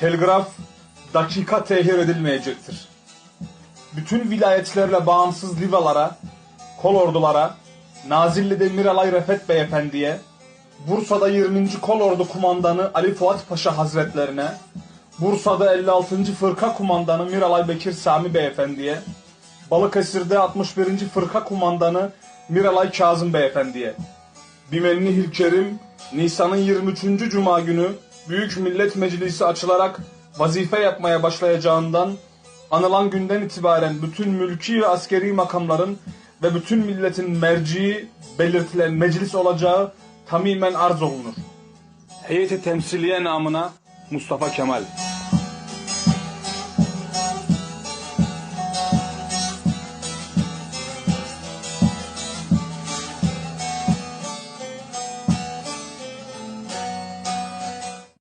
Telgraf dakika tehir edilmeyecektir. Bütün vilayetlerle bağımsız livalara, kolordulara, Nazilli'de Miralay Refet Beyefendi'ye, Bursa'da 20. Kolordu Kumandanı Ali Fuat Paşa Hazretlerine, Bursa'da 56. Fırka Kumandanı Miralay Bekir Sami Beyefendi'ye, Balıkesir'de 61. Fırka Kumandanı Miralay Kazım Beyefendi'ye, Bimenni Hilkerim, Nisan'ın 23. Cuma günü Büyük Millet Meclisi açılarak vazife yapmaya başlayacağından anılan günden itibaren bütün mülki ve askeri makamların ve bütün milletin merciği belirtilen meclis olacağı tamimen arz olunur. Heyeti temsiliye namına Mustafa Kemal.